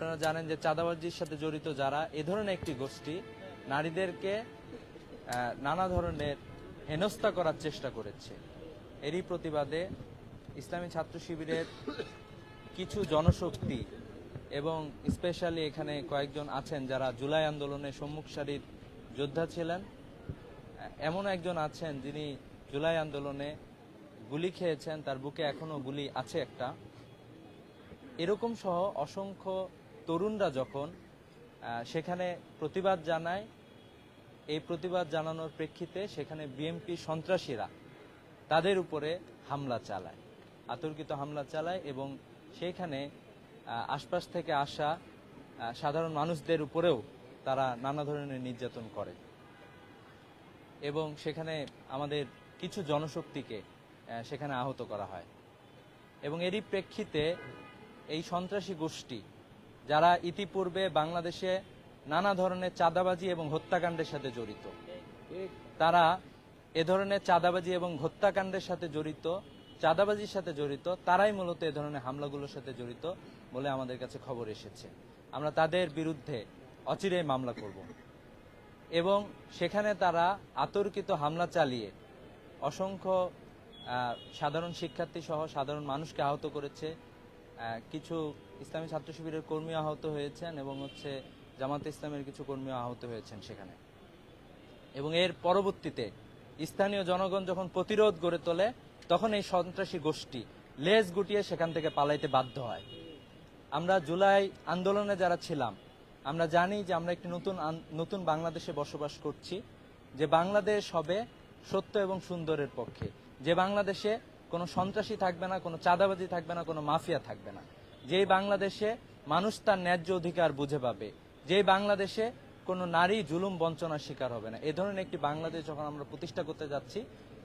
আপনারা জানেন যে চাঁদাবাজির সাথে জড়িত যারা, এ ধরনের একটি গোষ্ঠী নারীদেরকে নানা ধরনের হেনস্থা করার চেষ্টা করেছে। এরই প্রতিবাদে ইসলামী ছাত্র শিবিরের কিছু জনশক্তি এবং স্পেশালি এখানে কয়েকজন আছেন যারা জুলাই আন্দোলনে সম্মুখ সারির যোদ্ধা ছিলেন। এমন একজন আছেন যিনি জুলাই আন্দোলনে গুলি খেয়েছেন, তার বুকে এখনও গুলি আছে একটা। এরকম সহ অসংখ্য তরুণরা যখন সেখানে প্রতিবাদ জানায়, এই প্রতিবাদ জানানোর প্রেক্ষিতে সেখানে বিএমপি সন্ত্রাসীরা তাদের উপরে হামলা চালায়, আতর্কিত হামলা চালায় এবং সেখানে আশপাশ থেকে আসা সাধারণ মানুষদের উপরেও তারা নানা ধরনের নির্যাতন করে। এবং সেখানে আমাদের কিছু জনশক্তিকে সেখানে আহত করা হয়। এবং এরই প্রেক্ষিতে এই সন্ত্রাসী গোষ্ঠী যারা ইতিপূর্বে বাংলাদেশে নানা ধরনের চাঁদাবাজি এবং হত্যাকাণ্ডের সাথে জড়িত, তারা এ ধরনের চাঁদাবাজি এবং হত্যাকাণ্ডের সাথে জড়িত, চাঁদাবাজির সাথে জড়িত, তারাই মূলত এ ধরনের হামলাগুলোর সাথে জড়িত বলে আমাদের কাছে খবর এসেছে। আমরা তাদের বিরুদ্ধে অচিরেই মামলা করব। এবং সেখানে তারা আতর্কিত হামলা চালিয়ে অসংখ্য সাধারণ শিক্ষার্থী সহ সাধারণ মানুষকে আহত করেছে। কিছু ইসলামী ছাত্র শিবিরের কর্মী আহত হয়েছেন এবং হচ্ছে জামাতে ইসলামের কিছু কর্মী আহত হয়েছেন সেখানে। এবং এর পরবর্তীতে স্থানীয় জনগণ যখন প্রতিরোধ গড়ে তোলে, তখন এই সন্ত্রাসী গোষ্ঠী লেজ গুটিয়ে সেখান থেকে পালাইতে বাধ্য হয়। আমরা জুলাই আন্দোলনে যারা ছিলাম, আমরা জানি যে আমরা একটি নতুন নতুন বাংলাদেশে বসবাস করছি, যে বাংলাদেশ হবে সত্য এবং সুন্দরের পক্ষে। যে বাংলাদেশে কোনো সন্ত্রাসী থাকবে না, কোনো চাঁদাবাজি থাকবে না, কোনো মাফিয়া থাকবে না। যেই বাংলাদেশে মানুষ তার ন্যায্য অধিকার বুঝে পাবে, যেই বাংলাদেশে কোনো নারী জুলুম বঞ্চনার শিকার হবে না। এ ধরনের একটি বাংলাদেশ যখন আমরা প্রতিষ্ঠা করতে যাচ্ছি,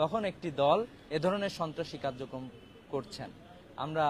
তখন একটি দল এ ধরনের সন্ত্রাসী কার্যক্রম করছেন। আমরা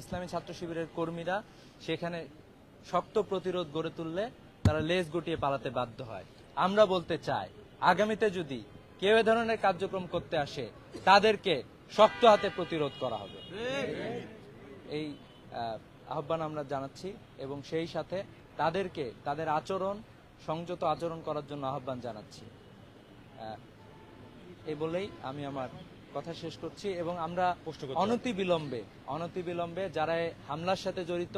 ইসলামী ছাত্র শিবিরের কর্মীরা সেখানে শক্ত প্রতিরোধ গড়ে তুললে তারা লেজ গুটিয়ে পালাতে বাধ্য হয়। আমরা বলতে চাই, আগামীতে যদি কেউ এ ধরনের কার্যক্রম করতে আসে তাদেরকে শক্ত হাতে প্রতিরোধ করা হবে। এই আহ, আহ্বান আমরা জানাচ্ছি এবং সেই সাথে তাদেরকে তাদের আচরণ সংযত আচরণ করার জন্য আহ্বান জানাচ্ছি। এই বলেই আমি আমার কথা শেষ করছি এবং আমরা অনতি বিলম্বে অনতি বিলম্বে যারা হামলার সাথে জড়িত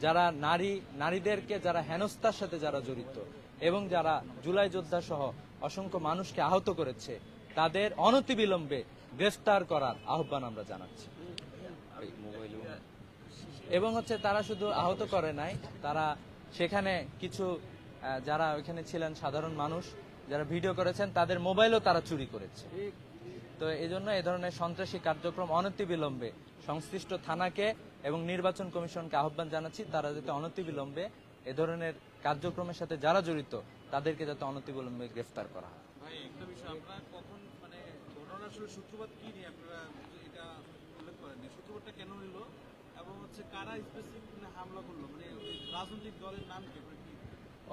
যারা নারী নারীদেরকে যারা হেনস্থার সাথে যারা জড়িত এবং যারা জুলাই যোদ্ধা সহ অসংখ্য মানুষকে আহত করেছে, তাদের অনতি বিলম্বে গ্রেফতার করার আহ্বান আমরা জানাচ্ছি। এবং হচ্ছে তারা শুধু আহত করে নাই, তারা সেখানে কিছু যারা ওইখানে ছিলেন সাধারণ মানুষ, যারা ভিডিও করেছেন, তাদের মোবাইলও তারা চুরি করেছে। তো এই জন্য এ ধরনের সন্ত্রাসী কার্যক্রম অনতিবিলম্বে সংশ্লিষ্ট থানাকে এবং নির্বাচন কমিশনকে আহ্বান জানাচ্ছি, তারা যাতে অনতিবিলম্বে এ ধরনের কার্যক্রমের সাথে যারা জড়িত তাদেরকে যাতে অনতিবিলম্বে গ্রেফতার করা হয়। মানে মানে মানে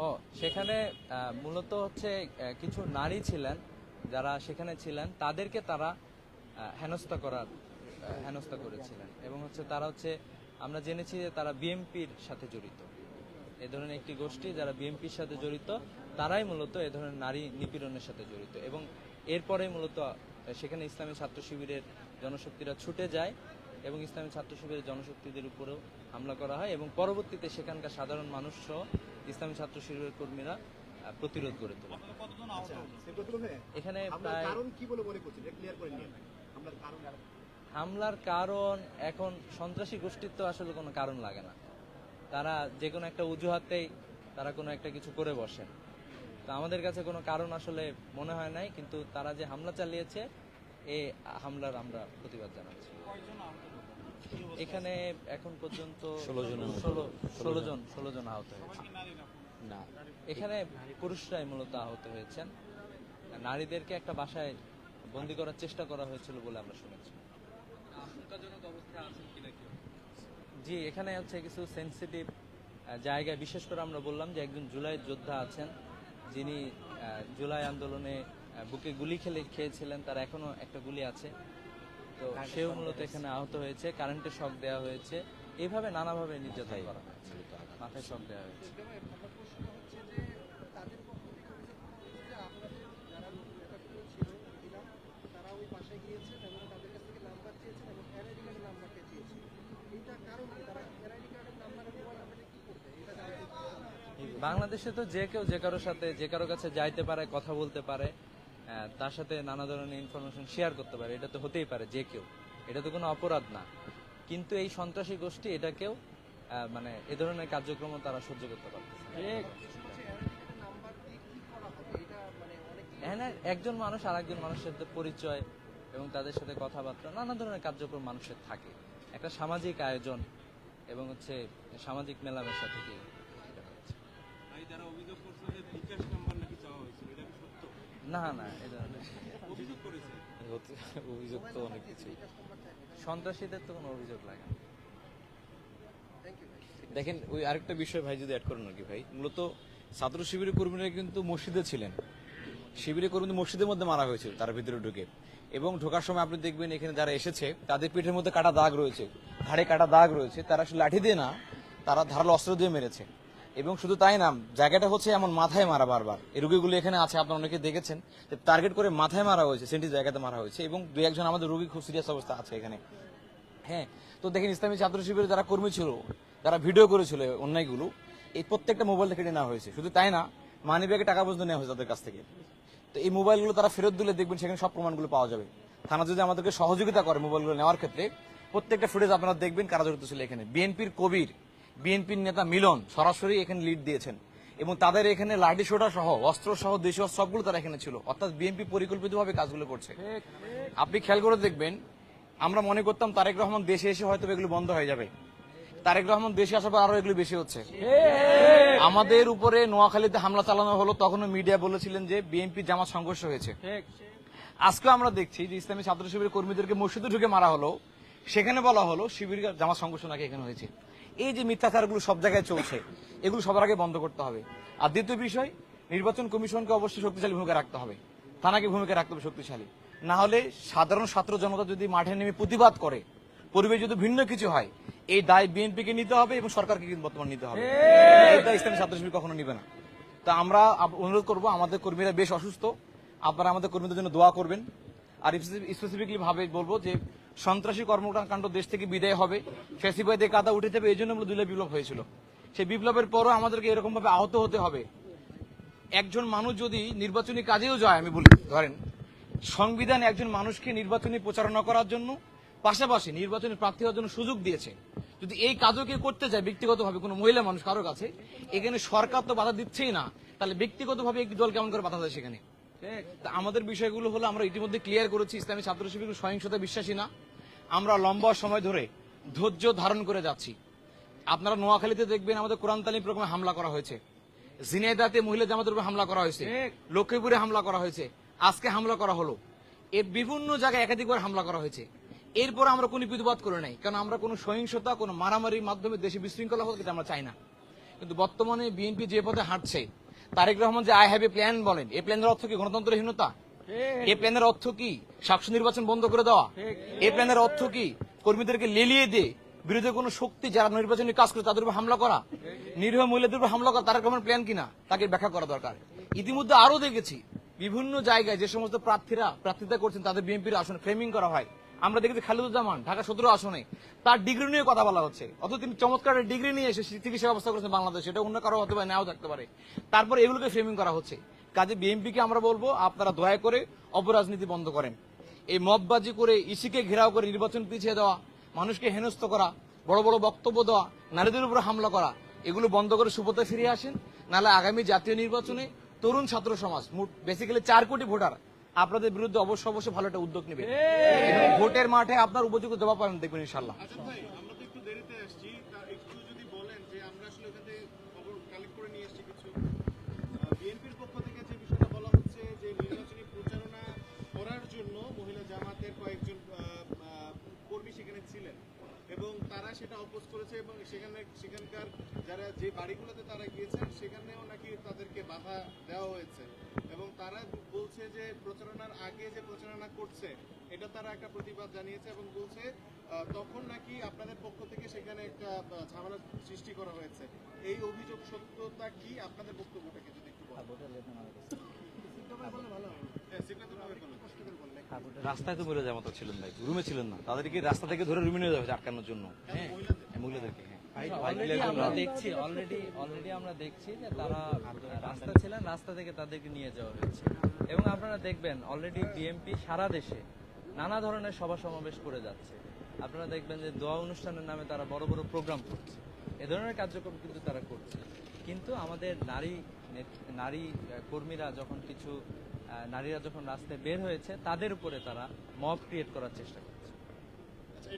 ও সেখানে মূলত হচ্ছে কিছু নারী ছিলেন যারা সেখানে ছিলেন তাদেরকে তারা হেনস্থা করার হেনস্থা করেছিলেন। এবং হচ্ছে তারা হচ্ছে আমরা জেনেছি যে তারা বিএমপির সাথে জড়িত। এ ধরনের একটি গোষ্ঠী যারা বিএমপির সাথে জড়িত তারাই মূলত এ ধরনের নারী নিপীড়নের সাথে জড়িত। এবং এরপরে মূলত সেখানে ইসলামী ছাত্র শিবিরের জনশক্তিরা ছুটে যায় এবং ইসলামী ছাত্র শিবিরের জনশক্তিদের উপরেও হামলা করা হয় এবং পরবর্তীতে সেখানকার সাধারণ মানুষ সহ ইসলামী ছাত্র শিবিরের কর্মীরা প্রতিরোধ করে তোলে। এখানে প্রায় কারণ কি বলে করছেন? এটা ক্লিয়ার করে নিন। আমরা কারণ হামলার কারণ এখন সন্ত্রাসী গোষ্ঠীর তো আসলে কোনো কারণ লাগে না। তারা যে কোনো একটা অজুহাতেই তারা কোনো একটা কিছু করে বসেন তো আমাদের কাছে কোনো কারণ আসলে মনে হয় নাই কিন্তু তারা যে হামলা চালিয়েছে এ হামলার আমরা প্রতিবাদ জানাচ্ছি? এখানে এখন পর্যন্ত ষোলো মতো। ষোলো ষোলো জন ষোলো জন আহত হয়েছে? না এখানে পুরুষরাই মূলত আহত হয়েছেন নারীদেরকে একটা বাসায় বন্দি করার চেষ্টা করা হয়েছিল বলে আমরা শুনেছি আশঙ্কাজনক অবস্থায়? জি এখানে হচ্ছে কিছু সেন্সিটিভ জায়গায় বিশেষ করে আমরা বললাম যে একজন জুলাই যোদ্ধা আছেন। যিনি জুলাই আন্দোলনে বুকে গুলি খেলে খেয়েছিলেন তার এখনও একটা গুলি আছে। তো সেও মূলত এখানে আহত হয়েছে। কারেন্টের শখ দেওয়া হয়েছে। এভাবে নানাভাবে নির্যাতন করা হয়েছে মাথায় শখ দেওয়া হয়েছে আমার প্রশ্ন হচ্ছে যে তাদের পক্ষ থেকে অভিযোগ করা হচ্ছে যে আপনাদের যারা নেতাগুলো ছিল মহিলা তারা ওই বাসায় গিয়েছেন এবং তাদের কাছ থেকে নাম্বার চেয়েছেন এবং এনআইডি কার্ডের নাম্বারটা চেয়েছেন এইটা কারণ কি তারা এনআইডি কার্ডের নাম্বার মোবাইল নাম্বারে কি করবে এটা জানতে চাই। বাংলাদেশে তো যে কেউ যে কারোর সাথে যে কারোর কাছে যাইতে পারে কথা বলতে পারে তার সাথে নানা ধরনের ইনফরমেশন শেয়ার করতে পারে। এটা তো হতেই পারে যে কেউ। এটা তো কোনো অপরাধ না। কিন্তু এই সন্ত্রাসী গোষ্ঠী এটাকেও মানে এ ধরনের কার্যক্রম তারা সহ্য করতে পারতেছে অনেক এখানে একজন মানুষ আর একজন মানুষের সাথে পরিচয় এবং তাদের সাথে কথাবার্তা নানা ধরনের কার্যক্রম মানুষের থাকে। একটা সামাজিক আয়োজন এবং হচ্ছে সামাজিক মেলামেশা থেকে যারা অভিযোগ করছে যে বিকাশ নাম্বার নাকি চাওয়া হয়েছিল এটা সত্য? না না এ ধরনের অভিযোগ করেছে? অভিযোগ তো অনেক কিছু সন্ত্রাসীদের তো কোনো অভিযোগ লাগে না। দেখেন ওই আরেকটা বিষয় ভাই যদি অ্যাড করেন নাকি ভাই মূলত ছাত্র শিবিরের কর্মীরা কিন্তু মসজিদে ছিলেন। শিবিরের কর্মী মসজিদের মধ্যে মারা হয়েছিল তার ভিতরে ঢুকে। এবং ঢোকার সময় আপনি দেখবেন এখানে যারা এসেছে তাদের পিঠের মধ্যে কাটা দাগ রয়েছে। ঘাড়ে কাটা দাগ রয়েছে তারা আসলে লাঠি দিয়ে না তারা ধারালো অস্ত্র দিয়ে মেরেছে। এবং শুধু তাই না, জায়গাটা হচ্ছে এমন মাথায় মারা বারবার। এই রোগীগুলো এখানে আছে, আপনারা অনেকে দেখেছেন যে টার্গেট করে মাথায় মারা হয়েছে সেন্টি জায়গাতে মারা হয়েছে এবং দু একজন আমাদের রুগী খুব সিরিয়াস অবস্থা আছে এখানে। হ্যাঁ তো দেখেন ইসলামী ছাত্র শিবিরের যারা কর্মী ছিল, যারা ভিডিও করেছিল অন্যায়গুলো, এই প্রত্যেকটা মোবাইল থেকে নেওয়া হয়েছে। শুধু তাই না মানি ব্যাগে টাকা পর্যন্ত নেওয়া হয়েছে তাদের কাছ থেকে। তো এই মোবাইলগুলো তারা ফেরত দিলে দেখবেন সেখানে সব প্রমাণগুলো পাওয়া যাবে। থানা যদি আমাদেরকে সহযোগিতা করে মোবাইলগুলো নেওয়ার ক্ষেত্রে, প্রত্যেকটা ফুটেজ আপনারা দেখবেন কারা জড়িত ছিল এখানে। বিএনপির কবির বিএনপির নেতা মিলন সরাসরি এখানে লিড দিয়েছেন। এবং তাদের এখানে লাঠি সোটা সহ, অস্ত্র সহ, দেশীয় সবগুলো তারা এখানে ছিল। অর্থাৎ বিএনপি পরিকল্পিতভাবে কাজগুলো করছে। আপনি খেয়াল করে দেখবেন, আমরা মনে করতাম তারেক রহমান দেশে এসে হয়তো এগুলো বন্ধ হয়ে যাবে। তারেক রহমান দেশে আসার পর আরও এগুলো বেশি হচ্ছে। আমাদের উপরে নোয়াখালীতে হামলা চালানো হলো, তখনও মিডিয়া বলেছিলেন যে বিএনপি জামা সংঘর্ষ হয়েছে। আজকে আমরা দেখছি যে ইসলামী ছাত্র শিবিরের কর্মীদেরকে মসজিদে ঢুকে মারা হলো। সেখানে বলা হলো শিবির জামা সংঘর্ষ নাকি এখানে হয়েছে। এই যে মিথ্যাচারগুলো সব জায়গায় চলছে এগুলো সবার আগে বন্ধ করতে হবে। আর দ্বিতীয় বিষয় নির্বাচন কমিশনকে অবশ্যই শক্তিশালী ভূমিকা রাখতে হবে। থানাকে ভূমিকা রাখতে হবে শক্তিশালী। না হলে সাধারণ ছাত্র জনতা যদি মাঠে নেমে প্রতিবাদ করে পরিবেশ যদি ভিন্ন কিছু হয় এই দায় বিএনপিকে নিতে হবে এবং সরকারকে কিন্তু বর্তমান নিতে হবে। ইসলামী ছাত্র শিবির কখনো নিবে না। তা আমরা অনুরোধ করব আমাদের কর্মীরা বেশ অসুস্থ। আপনারা আমাদের কর্মীদের জন্য দোয়া করবেন। আর স্পেসিফিকলি ভাবে বলব যে সন্ত্রাসী কর্মকাণ্ড দেশ থেকে বিদায় হবে। ফেসিবাদে কাদা উঠে যাবে এই জন্য মূলত দুইলা বিপ্লব হয়েছিল। সেই বিপ্লবের পরও আমাদেরকে এরকম ভাবে আহত হতে হবে। একজন মানুষ যদি নির্বাচনী কাজেও যায়, আমি বলি, ধরেন, সংবিধান একজন মানুষকে নির্বাচনী প্রচারণা করার জন্য পাশাপাশি নির্বাচনী প্রার্থী হওয়ার জন্য সুযোগ দিয়েছে। যদি এই কাজও কেউ করতে চায়, ব্যক্তিগতভাবে কোনো মহিলা মানুষ কারও কাছে, এখানে সরকার তো বাধা দিচ্ছেই না। তাহলে ব্যক্তিগতভাবে একটি দল কেমন করে বাধা দেয় সেখানে? আমাদের বিষয়গুলো হলো আমরা ইতিমধ্যে ক্লিয়ার করেছি, ইসলামী ছাত্র শিবির সহিংসতা বিশ্বাসী না। আমরা লম্বা সময় ধরে ধৈর্য ধারণ করে যাচ্ছি। আপনারা নোয়াখালীতে দেখবেন আমাদের কোরআন তালিম প্রোগ্রামে হামলা করা হয়েছে। জিনেদাতে মহিলা জামাতের উপর হামলা করা হয়েছে। লক্ষ্মীপুরে হামলা করা হয়েছে। আজকে হামলা করা হলো। এর বিভিন্ন জায়গায় একাধিকবার হামলা করা হয়েছে। এরপর আমরা কোনো বিধবাদ করে নাই। কারণ আমরা কোনো সহিংসতা কোনো মারামারির মাধ্যমে দেশে বিশৃঙ্খলা হোক এটা আমরা চাই না। কিন্তু বর্তমানে বিএনপি যে পথে হাঁটছে তারেক রহমান যে আই হ্যাভ এ প্ল্যান বলেন এই প্ল্যানের অর্থ কি গণতন্ত্রহীনতা? এই প্ল্যানের অর্থ কি? সাক্ষ্য নির্বাচন বন্ধ করে দেওয়া। এই প্ল্যানের অর্থ কি? কর্মীদেরকে লেলিয়ে দিয়ে বিরোধী কোনো শক্তি যারা নির্বাচনী কাজ করে তাদের উপর হামলা করা? নিরীহ মহিলাদের উপর হামলা করা তারেক রহমান প্ল্যান কিনা? তাকে ব্যাখ্যা করা দরকার। ইতিমধ্যে আরও দেখেছি বিভিন্ন জায়গায় যে সমস্ত প্রার্থীরা প্রার্থিতা করছেন তাদের বিএনপির আসনে ফ্রেমিং করা হয়। আমরা দেখেছি খালিদুজ্জামান ঢাকা সতেরো আসনে তার ডিগ্রি নিয়ে কথা বলা হচ্ছে। অথচ তিনি চমৎকার ডিগ্রি নিয়ে এসে চিকিৎসা ব্যবস্থা করেছেন বাংলাদেশ সেটা অন্য কারও হতে পারে নাও থাকতে পারে। তারপর এগুলোকে ফ্রেমিং করা হচ্ছে। কাজে বিএনপিকে আমরা বলব আপনারা দয়া করে অপরাজনীতি বন্ধ করেন। এই মববাজি করে ইসিকে ঘেরাও করে নির্বাচন পিছিয়ে দেওয়া মানুষকে হেনস্থ করা বড় বড় বক্তব্য দেওয়া নারীদের উপর হামলা করা এগুলো বন্ধ করে সুপথে ফিরে আসেন। নাহলে আগামী জাতীয় নির্বাচনে তরুণ ছাত্র সমাজ বেসিক্যালি চার কোটি ভোটার আপনাদের বিরুদ্ধে অবশ্য অবশ্যই ভালো একটা উদ্যোগ নেবে। ভোটের মাঠে আপনার উপযুক্ত জবাব পাবেন দেখবেন ইনশাল্লাহ সেটা অপোজ করেছে এবং সেখানে সেখানকার যারা যে বাড়িগুলোতে তারা গিয়েছেন সেখানেও নাকি তাদেরকে বাধা দেওয়া হয়েছে। এবং তারা বলছে যে প্রচারণার আগে যে প্রচারণা করছে এটা তারা একটা প্রতিবাদ জানিয়েছে এবং বলছে তখন নাকি আপনাদের পক্ষ থেকে সেখানে একটা ঝামেলা সৃষ্টি করা হয়েছে। এই অভিযোগ সত্যতা কি আপনাদের বক্তব্যটাকে যদি একটু বলেন? বললে ভালো হ্যাঁ, রাস্তায় তো মরে যাওয়ার মতো ছিলেন ভাই রুমে ছিলেন না। তাদেরকে রাস্তা থেকে ধরে রুমে নিয়ে যাবে আটকানোর জন্য। হ্যাঁ মহিলাদেরকে হ্যাঁ। আমরা দেখছি অলরেডি অলরেডি আমরা দেখছি যে তারা রাস্তা ছিলেন রাস্তা থেকে তাদেরকে নিয়ে যাওয়া হয়েছে। এবং আপনারা দেখবেন অলরেডি বিএমপি সারা দেশে নানা ধরনের সভা সমাবেশ করে যাচ্ছে। আপনারা দেখবেন যে দোয়া অনুষ্ঠানের নামে তারা বড় বড় প্রোগ্রাম করছে। এ ধরনের কার্যক্রম কিন্তু তারা করছে। কিন্তু আমাদের নারী নারী কর্মীরা যখন কিছু নারীরা যখন রাস্তায় বের হয়েছে তাদের উপরে তারা মব ক্রিয়েট করার চেষ্টা করছে। আচ্ছা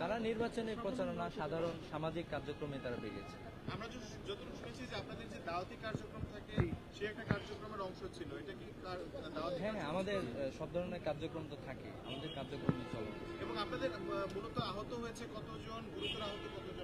তারা নির্বাচনী প্রচারণা সাধারণ সামাজিক কার্যক্রমে তারা বেরিয়েছে। আমরা যতটুকু শুনেছি যে আপনাদের যে দাওয়াতি কার্যক্রম থাকে সে একটা কার্যক্রমের অংশ ছিল। এটা কি হ্যাঁ হ্যাঁ আমাদের সব ধরনের কার্যক্রম তো থাকে। আমাদের কার্যক্রম চলে। এবং আপনাদের মূলত আহত হয়েছে কতজন? গুরুতর আহত কতজন?